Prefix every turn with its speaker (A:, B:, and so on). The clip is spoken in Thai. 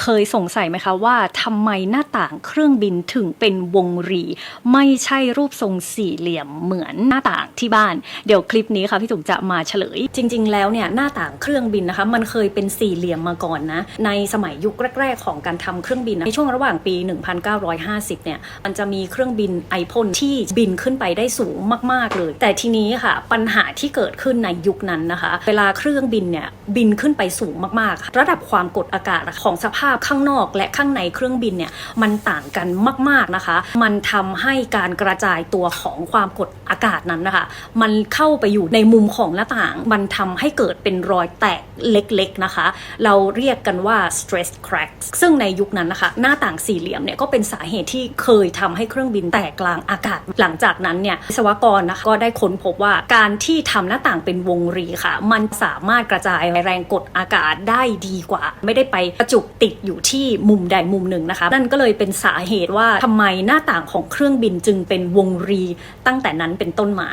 A: เคยสงสัยไหมคะว่าทำไมหน้าต่างเครื่องบินถึงเป็นวงรี ไม่ใช่รูปทรงสี่เหลี่ยมเหมือนหน้าต่างที่บ้าน เดี๋ยวคลิปนี้ค่ะพี่จุ๋มจะมาเฉลย จริง ๆ แล้วเนี่ยหน้าต่างเครื่องบินนะคะ มันเคยเป็นสี่เหลี่ยมมาก่อนนะในสมัยยุคแรก ๆ ของการทำเครื่องบินนะในช่วงระหว่างปี 1950 เนี่ยมันจะมีเครื่องบินไอพ่นที่บินขึ้นไปได้สูงมาก ๆ เลย แต่ทีนี้ค่ะปัญหาที่เกิดขึ้นในยุคนั้นนะคะ เวลาเครื่องบินเนี่ยบินขึ้นไปสูงมากๆ ระดับความกดอากาศของสภาพข้างนอกและข้างในเครื่องบินเนี่ยมันต่างกันมาก ๆนะคะ มันทำให้การกระจายตัวของความกดอากาศนั้นนะคะ มันเข้าไปอยู่ในมุมของหน้าต่าง มันทำให้เกิดเป็นรอยแตกเล็กๆนะคะ เราเรียกกันว่า stress cracks ซึ่งในยุคนั้นนะคะ หน้าต่างสี่เหลี่ยมเนี่ยก็เป็นสาเหตุที่เคยทำให้เครื่องบินแตกกลางอากาศ หลังจากนั้นเนี่ยวิศวกรนะคะก็ได้ค้นพบว่าการที่ทำหน้าต่างเป็นวงรีค่ะ มันสามารถกระจายแรงกดอากาศได้ดีกว่า ไม่ได้ไปประจุติดติดอยู่ที่มุมใดมุมหนึ่งนะคะ นั่นก็เลยเป็นสาเหตุว่าทำไมหน้าต่างของเครื่องบินจึงเป็นวงรีตั้งแต่นั้นเป็นต้นมา